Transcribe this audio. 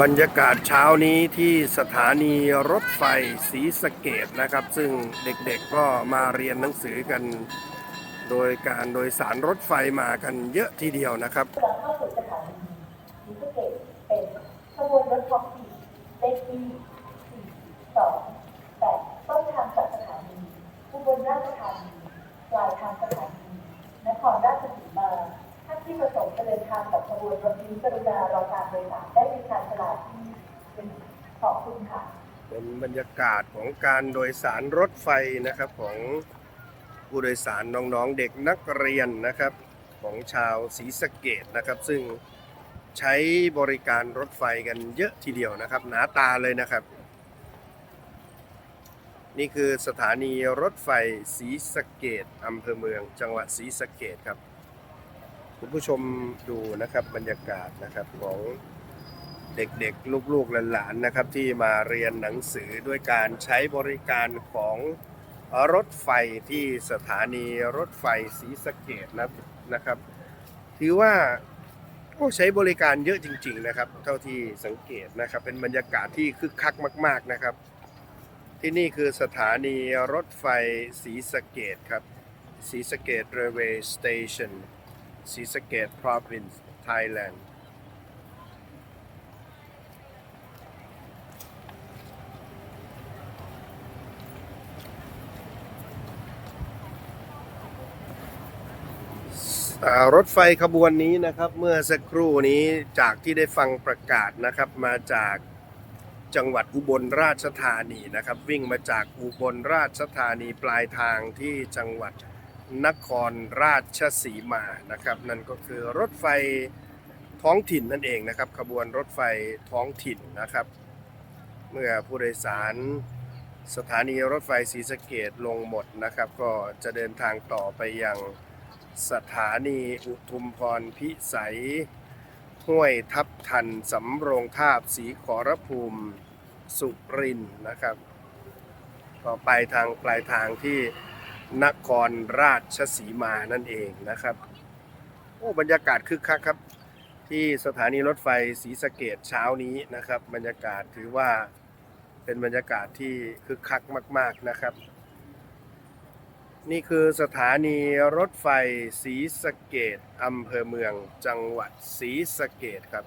บรรยากาศเช้านี้ที่สถานีรถไฟศรีสะเกดนะครับ ซึ่งเด็กๆก็มาเรียนหนังสือกัน โดยการโดยสารรถไฟมากันเยอะทีเดียวนะครับเข้าสู่สถานีมิสเกดเป็นขบวนรถท็อปสี่เลขที่4 2 8ต้นทางจากสถานีอุบลราชธานีปลายทางสถานีนครราชสีมาท่านที่ประสงค์จะเดินทางกับขบว นี้กรุณารอการโดยสารได้ในชานชาลาที่หนึ่งขอบคุณค่ะ เป็นบรรยากาศของการโดยสารรถไฟนะครับของผู้โดยสารน้องๆเด็กนักเรียนนะครับของชาวศรีสะเกดนะครับ ซึ่งใช้บริการรถไฟกันเยอะทีเดียวนะครับ หนาตาเลยนะครับ นี่คือสถานีรถไฟศรีสะเกดอำเภอเมือง จังหวัดศรีสะเกดครับ คุณผู้ชมดูนะครับบรรยากาศนะครับของเด็กๆ ลูกๆหลานๆนะครับ ที่มาเรียนหนังสือด้วยการใช้บริการของรถไฟที่สถานีรถไฟศรีสะเกดนะนะครับ ถือว่าก็ใช้บริการเยอะจริง ๆ นะครับ เท่าที่สังเกตนะครับ เป็นบรรยากาศที่คึกคักมาก ๆนะครับ ที่นี่คือสถานีรถไฟศรีสะเกดครับศรีสะเกดเรเวย์สเตชัน ศรีสะเกด province Thailand รถไฟขบวนนี้นะครับเมื่อสักครู่นี้จากที่ได้ฟังประกาศนะครับมาจากจังหวัดอุบลราชธานีนะครับ วิ่งมาจากอุบลราชธานีปลายทางที่จังหวัด นครราชสีมานะครับ นั่นก็คือรถไฟท้องถิ่นนั่นเองนะครับ ขบวนรถไฟท้องถิ่นนะครับ เมื่อผู้โดยสารสถานีรถไฟศรีสะเกดลงหมดนะครับ ก็จะเดินทางต่อไปยังสถานีอุทุมพรพิสัย ห้วยทับทันสำโรงทาบสีขอรภูมิสุรินนะครับก็ไปทางปลายทางที่ นครราชสีมานั่นเองนะครับ โอ้บรรยากาศคึกคักครับ ที่สถานีรถไฟศรีสะเกดเช้านี้นะครับ บรรยากาศถือว่าเป็นบรรยากาศที่คึกคักมาก ๆนะครับ นี่คือสถานีรถไฟศรีสะเกดอำเภอเมืองจังหวัดศรีสะเกดครับ